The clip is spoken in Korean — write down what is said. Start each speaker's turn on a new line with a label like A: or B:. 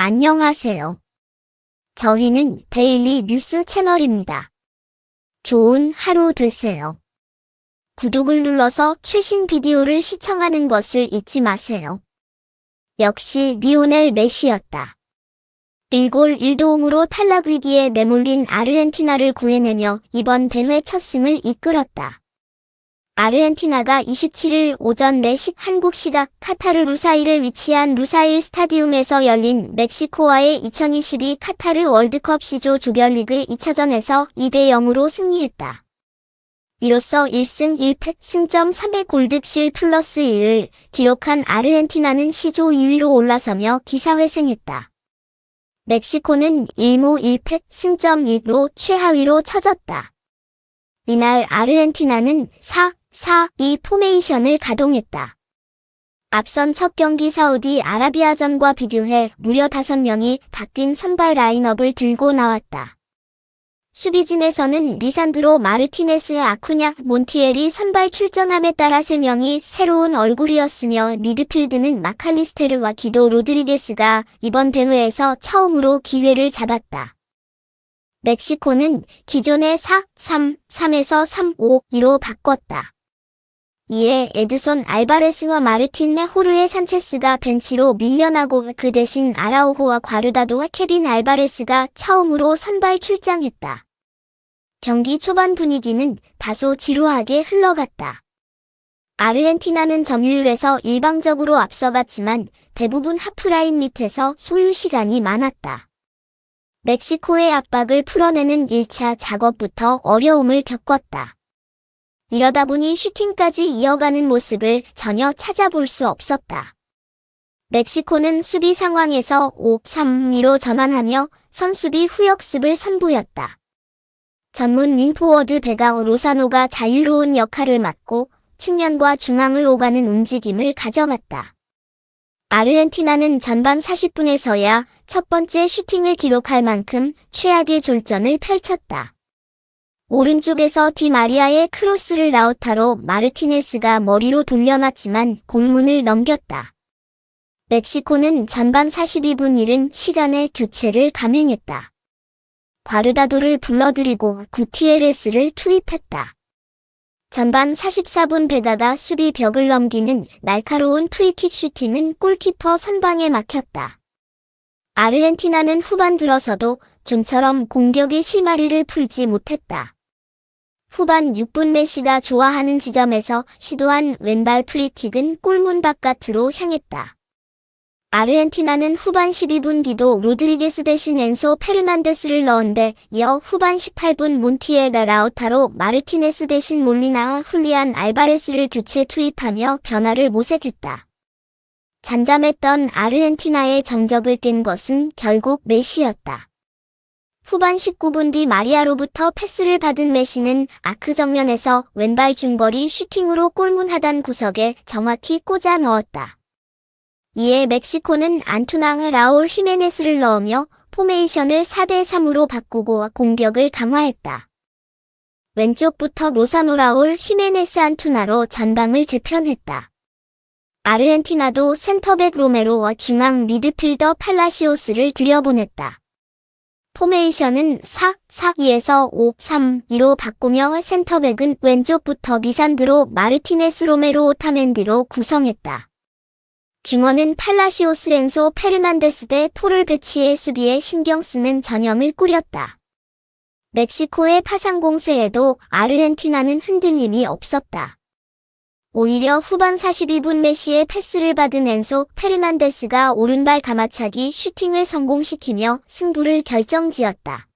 A: 안녕하세요. 저희는 데일리 뉴스 채널입니다. 좋은 하루 되세요. 구독을 눌러서 최신 비디오를 시청하는 것을 잊지 마세요. 역시 리오넬 메시였다. 1골 1도움으로 탈락 위기에 내몰린 아르헨티나를 구해내며 이번 대회 첫 승을 이끌었다. 아르헨티나가 27일 오전 4시 한국 시각 카타르 루사일에 위치한 루사일 스타디움에서 열린 멕시코와의 2022 카타르 월드컵 시조 조별리그 2차전에서 2대 0으로 승리했다. 이로써 1승 1패 승점 3의 골득실 플러스 1을 기록한 아르헨티나는 시조 2위로 올라서며 기사회생했다. 멕시코는 1무 1패 승점 1로 최하위로 처졌다. 이날 아르헨티나는 4, 4, 2 포메이션을 가동했다. 앞선 첫 경기 사우디 아라비아전과 비교해 무려 5명이 바뀐 선발 라인업을 들고 나왔다. 수비진에서는 리산드로 마르티네스 아쿠냐 몬티엘이 선발 출전함에 따라 3명이 새로운 얼굴이었으며 미드필드는 마칼리스테르와 기도 로드리게스가 이번 대회에서 처음으로 기회를 잡았다. 멕시코는 기존의 4, 3, 3에서 3, 5, 2로 바꿨다. 이에 에드손 알바레스와 마르틴 네 호르의 산체스가 벤치로 밀려나고 그 대신 아라오호와 과르다도와 케빈 알바레스가 처음으로 선발 출장했다. 경기 초반 분위기는 다소 지루하게 흘러갔다. 아르헨티나는 점유율에서 일방적으로 앞서갔지만 대부분 하프라인 밑에서 소유 시간이 많았다. 멕시코의 압박을 풀어내는 1차 작업부터 어려움을 겪었다. 이러다 보니 슈팅까지 이어가는 모습을 전혀 찾아볼 수 없었다. 멕시코는 수비 상황에서 5-3-2로 전환하며 선수비 후역습을 선보였다. 전문 윙포워드 베가오 로사노가 자유로운 역할을 맡고 측면과 중앙을 오가는 움직임을 가져갔다. 아르헨티나는 전반 40분에서야 첫 번째 슈팅을 기록할 만큼 최악의 졸전을 펼쳤다. 오른쪽에서 디마리아의 크로스를 라우타로 마르티네스가 머리로 돌려놨지만 골문을 넘겼다. 멕시코는 전반 42분 이른 시간에 교체를 감행했다. 과르다도를 불러들이고 구티에레스를 투입했다. 전반 44분 베가가 수비 벽을 넘기는 날카로운 프리킥 슈팅은 골키퍼 선방에 막혔다. 아르헨티나는 후반 들어서도 좀처럼 공격의 실마리를 풀지 못했다. 후반 6분 메시가 좋아하는 지점에서 시도한 왼발 프리킥은 골문 바깥으로 향했다. 아르헨티나는 후반 12분 기도 로드리게스 대신 엔소 페르난데스를 넣은데 이어 후반 18분 몬티에라 라우타로 마르티네스 대신 몰리나와 훌리안 알바레스를 교체 투입하며 변화를 모색했다. 잠잠했던 아르헨티나의 정적을 깬 것은 결국 메시였다. 후반 19분 뒤 마리아로부터 패스를 받은 메시는 아크 정면에서 왼발 중거리 슈팅으로 골문 하단 구석에 정확히 꽂아 넣었다. 이에 멕시코는 안투낭 라울 히메네스를 넣으며 포메이션을 4대3으로 바꾸고 공격을 강화했다. 왼쪽부터 로사노 라울 히메네스 안투나로 전방을 재편했다. 아르헨티나도 센터백 로메로와 중앙 미드필더 팔라시오스를 들여보냈다. 포메이션은 4, 4, 2에서 5, 3, 2로 바꾸며 센터백은 왼쪽부터 미산드로 마르티네스 로메로 오타멘디로 구성했다. 중원은 팔라시오스 렌소 페르난데스 대 포를 배치해 수비에 신경 쓰는 전형을 꾸렸다. 멕시코의 파상 공세에도 아르헨티나는 흔들림이 없었다. 오히려 후반 42분 메시의 패스를 받은 엔소 페르난데스가 오른발 가마차기 슈팅을 성공시키며 승부를 결정지었다.